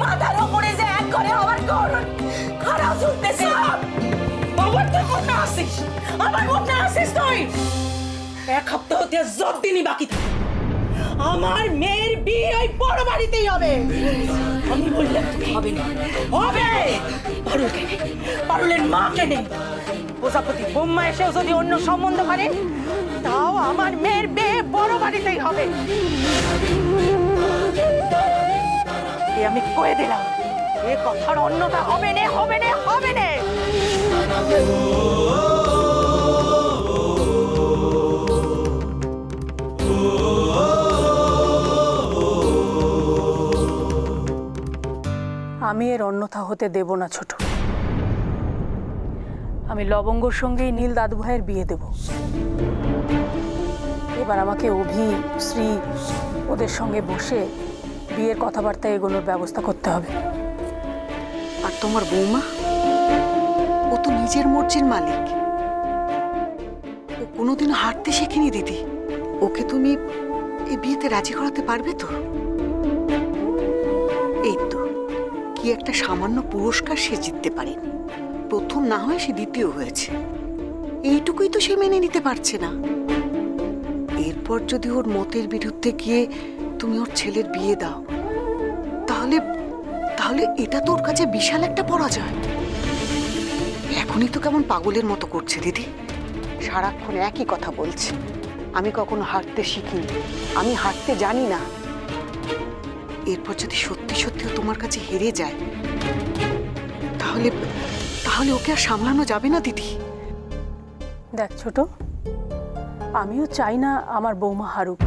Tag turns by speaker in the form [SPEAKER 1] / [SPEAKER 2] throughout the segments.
[SPEAKER 1] মাথার উপরে যে এক করে আমার গরুর খারাপ শুনতেছে
[SPEAKER 2] আবার তুই কোথায় আসিস আবার কোথায় আসিস তুই। এক সপ্তাহ হতে জট দিনই বাকি থাকে। আমার মেয়ের বিয়ে ওই বড় বাড়িতেই হবে। আমি বললাম হবে না। হবে! পারুল কেনে পারুলের মা কেনে প্রজাপতি বোম্মা এসেও যদি অন্য সম্বন্ধ করে, তাও আমার মেয়ের বিয়ে বড় বাড়িতেই হবে। আমি কয়ে দিলাম, এ কথার অন্যটা হবে না হবে না হবে না।
[SPEAKER 3] আমি এর অন্যথা হতে দেব না, ছোট। আমি লবঙ্গর সঙ্গেই নীল দাদু ভাইয়ের বিয়ে দেব। এবার আমাকে অভি, শ্রী ওদের সঙ্গে বসে বিয়ের কথাবার্তা এগোনোর ব্যবস্থা করতে হবে।
[SPEAKER 4] আর তোমার বৌমা? ও তো নিজের মর্জির মালিক। ও কোনোদিনও হাঁটতে শেখেনি দিদি। ওকে তুমি এই বিয়েতে রাজি করাতে পারবে তো? এই তো, কি একটা সামান্য পুরস্কার সে জিততে পারেনি। প্রথম না হয়ে সে দ্বিতীয় হয়েছে। এইটুকুই তো সে মেনে নিতে পারছে না। এরপর যদি ওর মতের বিরুদ্ধে গিয়ে তুমি ওর ছেলের বিয়ে দাও। তাহলে তাহলে এটা তোর কাছে বিশাল একটা পরাজয়। এখনই তো কেমন পাগলের মতো করছে, দিদি। সারাক্ষণ একই কথা বলছে। আমি কখনো হাঁটতে শিখিনি। আমি হাঁটতে জানি না। এরপর যদি সত্যি সত্যিও তোমার কাছে হেরে যায়, তাহলে তাহলে ওকে আর সামলানো যাবে না, দিদি।
[SPEAKER 3] দেখ ছোট, আমিও চাই না আমার বৌমা হারুক।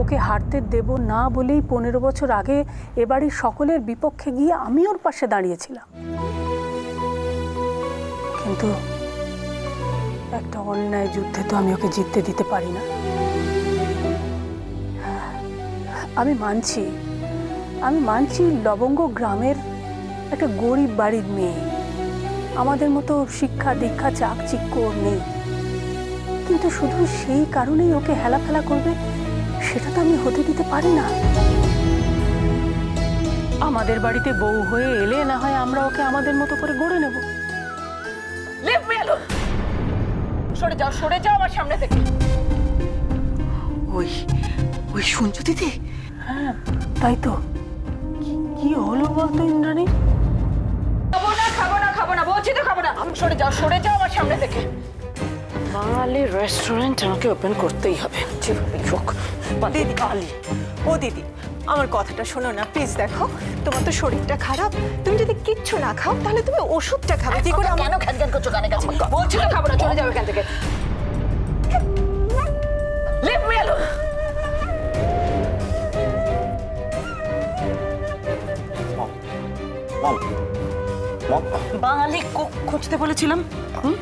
[SPEAKER 3] ওকে হারতে দেব না বলেই পনেরো বছর আগে এবাড়ির সকলের বিপক্ষে গিয়ে আমি ওর পাশে দাঁড়িয়েছিলাম। কিন্তু একটা অন্যায় যুদ্ধে তো আমি ওকে জিততে দিতে পারি না। আমি মানছি আমি মানছি লবঙ্গ গ্রামের একটা গরিব বাড়ির মেয়ে। আমাদের মতো শিক্ষা দীক্ষা চাকচিক্য নেই। কিন্তু শুধু সেই কারণেই ওকে হেলাফেলা করবে সেটা তো আমি হতে দিতে পারি না। আমাদের বাড়িতে বউ হয়ে এলে না হয় আমরা ওকে আমাদের মতো করে গড়ে নেব।
[SPEAKER 2] সরে যাও সরে যাও আমার সামনে থেকে।
[SPEAKER 4] ওই ওই শুনছো দিদি?
[SPEAKER 3] হ্যাঁ তাই তো। কি- কি হলো বলতো ইন্দ্রাণী?
[SPEAKER 2] খাব না খাব না খাব না বলছি তো খাব না। সরে যাও সরে যাও আমার সামনে থেকে।
[SPEAKER 5] বাঙালি রেস্টুরেন্ট আমাকে ওপেন করতেই হবে। যেভাবেই হোক।
[SPEAKER 2] দিদি আলি। ও দিদি আমার কথাটা শোনো না প্লিজ দেখো। তোমার তো শরীরটা খারাপ। তুমি যদি কিচ্ছু না খাও তাহলে তুমি ওষুধটা খাবে। কি করে কেন খ্যান খ্যান করছ কানে কাছে? বলছি তো খাব না চলে যাও এখান থেকে। Leave me alone
[SPEAKER 6] mom mom.
[SPEAKER 2] Bangali coke খুঁজতে বলেছিলাম। হুম?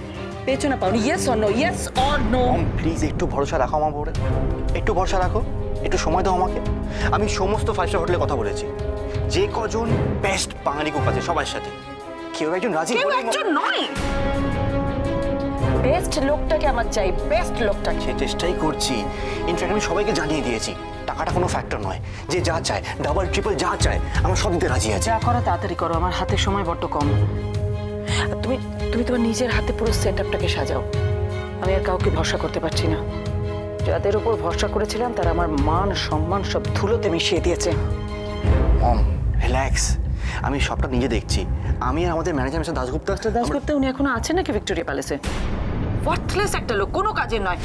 [SPEAKER 2] পেয়েছ না। পাওনি yes or no yes or no
[SPEAKER 6] mom please একটু ভরসা রাখো আমার উপরে। একটু ভরসা রাখো একটু সময় দাও আমাকে। আমি সমস্ত ফাইভ স্টার হোটেলে কথা বলেছি। যে কজন বেস্ট বাঙালি কুক আছে সবার সাথে। কেউ একজন রাজি
[SPEAKER 2] কেউ একজন নয়। বেস্ট লোকটাকে আমার চাই বেস্ট লোকটাকে।
[SPEAKER 6] সে চেষ্টাই করছি। ইনফ্যাক্ট আমি সবাইকে জানিয়ে দিয়েছি টাকাটা কোনো ফ্যাক্টর নয়। যে যা চায় ডাবল ট্রিপল যা চায় আমার সব দিতে রাজি আছে।
[SPEAKER 5] যা করো তাড়াতাড়ি করো আমার হাতে সময় বড্ড কম। তুমি তুমি তোমার নিজের হাতে পুরো সেট আপটাকে সাজাও। আমি আর কাউকে ভরসা করতে পারছি না। যাদের উপর ভরসা করেছিলাম তারা আমার মান সম্মান সব ধুলোতে মিশিয়ে দিয়েছে।
[SPEAKER 6] মম রিল্যাক্স আমি সবটা নিজে দেখছি। আমি আর আমাদের ম্যানেজার মিস্টার দাসগুপ্তা
[SPEAKER 5] দাস করতে উনি এখনও আছেন নাকি ভিক্টোরিয়া প্যালেসে ওয়ার্থলেস একটা লোক কোনো কাজের নয়।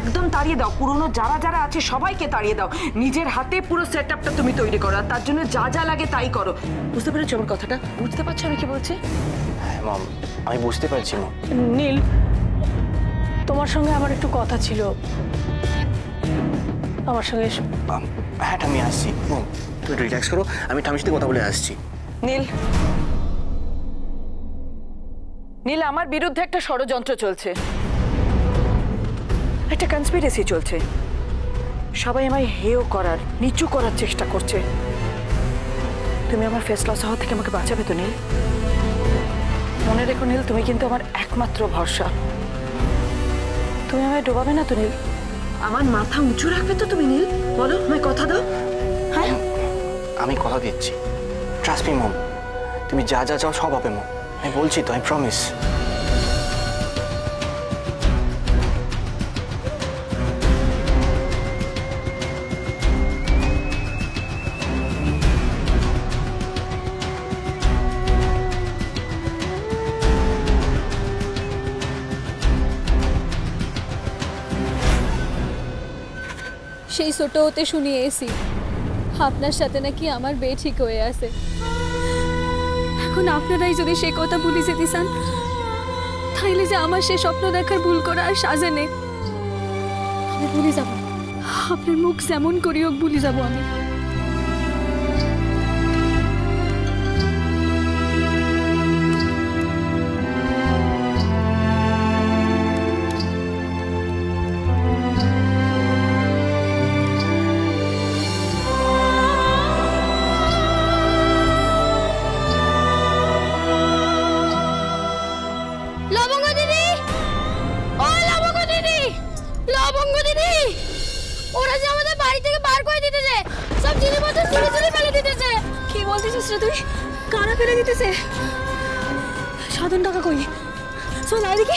[SPEAKER 5] একদম তাড়িয়ে দাও পুরনো যারা যারা আছে সবাইকে তাড়িয়ে দাও। নিজের হাতে পুরো সেট আপটা তুমি তৈরি করো আর তার জন্য যা যা লাগে তাই করো। বুঝতে পেরেছ আমার কথাটা? বুঝতে পারছ আমি কি বলছি?
[SPEAKER 6] মম আমি বুঝতে পারছি মম।
[SPEAKER 3] নীল তোমার সঙ্গে আমার একটু কথা ছিল। আমার সঙ্গে এসো।
[SPEAKER 6] হ্যাঁ আমি আসছি। মম তুমি রিল্যাক্স করো আমি ঠামির সাথে কথা বলে আসছি।
[SPEAKER 5] নীল। নীল আমার বিরুদ্ধে একটা ষড়যন্ত্র চলছে। একটা কনস্পিরেসি চলছে। সবাই আমায় হেও করার নিচু করার চেষ্টা করছে। তুমি আমার ফেস লস হওয়া থেকে আমাকে বাঁচাবে তো নীল? মনে রেখো নীল তুমি কিন্তু আমার একমাত্র ভরসা। তুমি আমায় ডোবাবে না তো নীল? আমার মাথা উঁচু রাখবে তো তুমি নীল? বলো আমায় কথা দাও। হ্যাঁ?
[SPEAKER 6] আমি কথা দিচ্ছি। ট্রাস্ট মি মম তুমি যা যা চাও সব হবে মম আমি বলছি তো আই প্রমিস
[SPEAKER 7] সেই ছোট হতে শুনিয়ে এসি আপনার সাথে নাকি আমার বে ঠিক হয়ে আছে। এখন আপনারাই যদি সে কথা ভুলে যেতে চান, তাইলে যে আমার সে স্বপ্ন দেখার ভুল করা আর সাজে নেই। ভুলে যাব। আপনার মুখ যেমন করি হোক, ভুলে যাব আমি। সব জিনিসপত্র চুরি চুরি ফেলে দিতেছে। কি বলতেছিস রে তুই? কারা ফেলে দিতেছে? সাধন টাকা কই? শোন এদিকে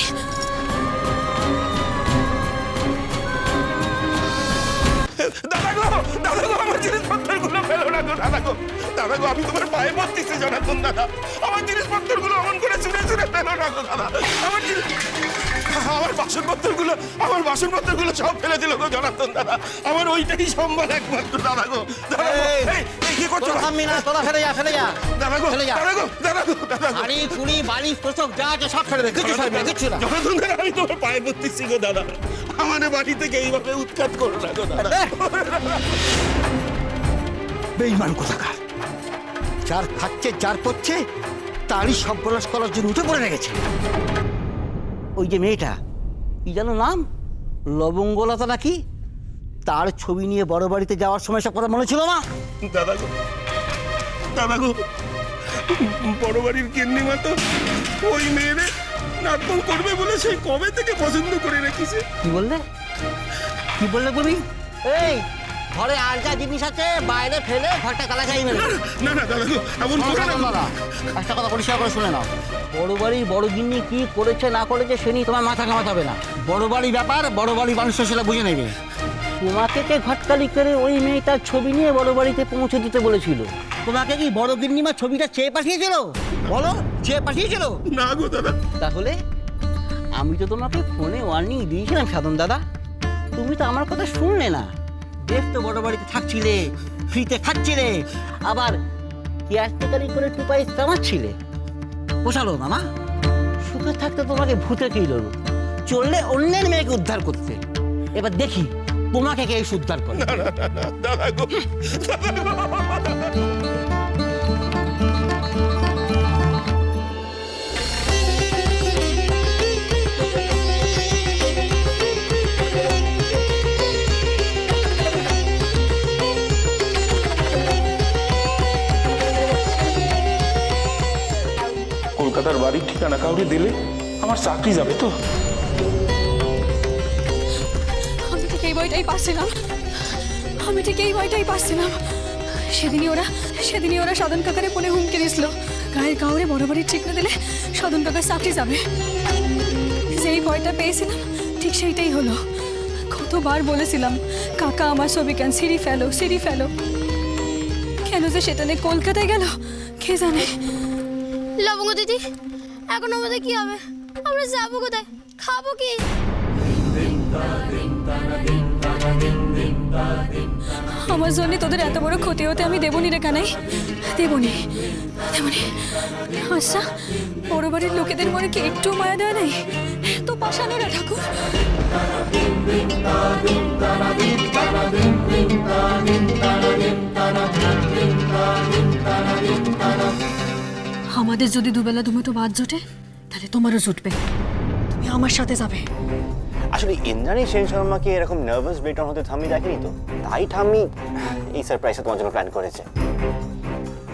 [SPEAKER 8] দাদা গো দাদা গো, আমার জিনিসপত্রগুলো ফেলো না গো, দাদা গো। দাদা গো, আমি তোমার পায়ে পড়তেছি জনাতন দাদা আমার জিনিসপত্রগুলো অমন করে চুরে চুরে ফেলো না গো, দাদা। আমার জিনিস আমার বাসনপত্রগুলো আমার বাসনপত্রগুলো সব ফেলে দিল গো জনাতন দাদা। আমার ওইটাই সম্বল একমাত্র দাদা গো। দাদা গো
[SPEAKER 9] এই,
[SPEAKER 8] এই, এই কি করছ?
[SPEAKER 9] তোরা থামবি না তোরা ফেলে যা ফেলে যা
[SPEAKER 8] দাদা গো
[SPEAKER 9] ফেলে যা।
[SPEAKER 8] দাদা গো দাদা গো দাদা গো।
[SPEAKER 9] কুড়ি বাড়ি তোষক যা আছে সব ফেলে দে। কিছু থাকবে কিছু না।
[SPEAKER 8] জনাতন দাদা আমি তোমার পায়ে পড়তেছি গো দাদা। বাড়ি থেকে এইভাবে উৎখাত করো না গো দাদা।
[SPEAKER 9] বেইমান কোথাকার? যার খাচ্ছে যার পড়ছে তারই সব সর্বনাশ করার জন্য উঠে পড়ে রেখেছে। ওই যে মেয়েটা কি যেন নাম? লবঙ্গলতা নাকি? তার ছবি নিয়ে বড় বাড়িতে যাওয়ার সময় সব কথা মনে ছিল না?
[SPEAKER 8] দাদা গো দাদা গো বড় বাড়ির কেন্নি মা তো ওই মেয়েরে নাটক করবে বলে সেই কবে থেকে পছন্দ করে রেখেছে?
[SPEAKER 9] কি বললে? কি বললে তুমি? এই ঘরে আর যা জিনিস আছে বাইরে ফেলে ঘরটা কালা যাইবে না
[SPEAKER 8] না না দাদা এমন করে না।
[SPEAKER 9] দাদা একটা কথা পরিষ্কার করে শুনে নাও। বড় বাড়ির বড় গিন্নি কি করেছে না করেছে সে নিয়ে তোমার মাথা হবে না। বড় বাড়ি ব্যাপার বড় বাড়ি মানুষ সেটা বুঝে নেবে। তোমাকে কে ঘটকালি করে ওই মেয়েটার ছবি নিয়ে বড় বাড়িতে পৌঁছে দিতে বলেছিল? তোমাকে কি বড় গিন্নিমার ছবিটা চেয়ে পাঠিয়েছিল? বলো চেয়ে পাঠিয়েছিল?
[SPEAKER 8] না গো দাদা।
[SPEAKER 9] তাহলে আমি তো তোমাকে ফোনে ওয়ার্নিং দিয়েছিলাম সাধন দাদা। তুমি তো আমার কথা শুনলে না। বেশ বড় বাড়িতে থাকছিলে, ফ্রিতে খাচ্ছিলে, আবার কেয়ারটেকারি করে টুপাই পায়ে চামাচ্ছিলে পোষালো মামা। সুখে থাকতে তোমাকে ভূতে কিল চললে অন্যের মেয়েকে উদ্ধার করতে। এবার দেখি তোমাকে কে উদ্ধার করে।
[SPEAKER 8] দাদা গো
[SPEAKER 10] কলকাতার কাউকে দিলে আমার চাকরি যাবে তো।
[SPEAKER 7] আমি ঠিক এই বইটাই পাচ্ছিলাম। আমি ঠিক এই বইটাই পাচ্ছিলাম। সেদিনই ওরা সেদিনই ওরা সাধন কাকারে ফোনে হুমকি দিছিল। গায়ের কাউরে বড় বাড়ি ঠিক না দিলে সাধন কাকার চাকরি যাবে। যেই ভয়টা পেয়েছিলাম ঠিক সেইটাই হলো। কতবার বলেছিলাম কাকা আমার ছবি কেন সিঁড়ি ফেলো সিঁড়ি ফেলো? কেন যে সেটা নিয়ে কলকাতায় গেল কে জানে?
[SPEAKER 11] লবঙ্গ দিদি এখন আমাদের কি হবে? আমরা যাব কোথায়? খাব কি?
[SPEAKER 7] আমার জন্য তোদের এত বড় ক্ষতি হতে আমি দেবনি রে কানাই। দেবনি দেবনি আচ্ছা বড় বাড়ির লোকেদের মনে কি একটু মায়া দেওয়া নেই? তো পাশানো রে ঠাকুর। আমাদের যদি দুবেলা দুমুটো বাদ জোটে তাহলে তোমারও জুটবে। তুমি আমার সাথে যাবে।
[SPEAKER 6] আসলে ইন্দ্রাণী সেন শর্মাকে এরকম নার্ভাস ব্রেকডাউন হতে থামি দেখেনি তো? তাই ঠাম্মি এই সারপ্রাইজটা তোমার জন্য প্ল্যান করেছে।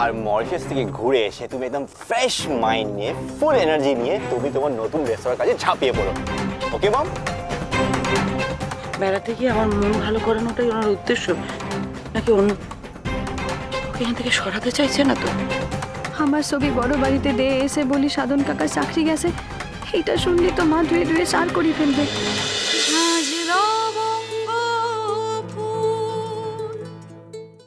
[SPEAKER 6] আর মরিশাস থেকে ঘুরে এসে তুমি একদম ফ্রেশ মাইন্ড নিয়ে ফুল এনার্জি নিয়ে তুমি তোমার নতুন রেস্তোরাঁর কাজে ঝাঁপিয়ে পড়ো। ওকে মাম
[SPEAKER 5] বেড়াতে গিয়ে আমার মন ভালো করানোটাই ওনার উদ্দেশ্য নাকি অন্য ওকে এখান থেকে সরাতে চাইছে না তো?
[SPEAKER 7] আমার ছবি বড় বাড়িতে দে, এসে বলি সাধন কাকার চাকরি গেছে এটা শুনলি তো মা ধুয়ে ধুয়ে সার করি ফেলবে।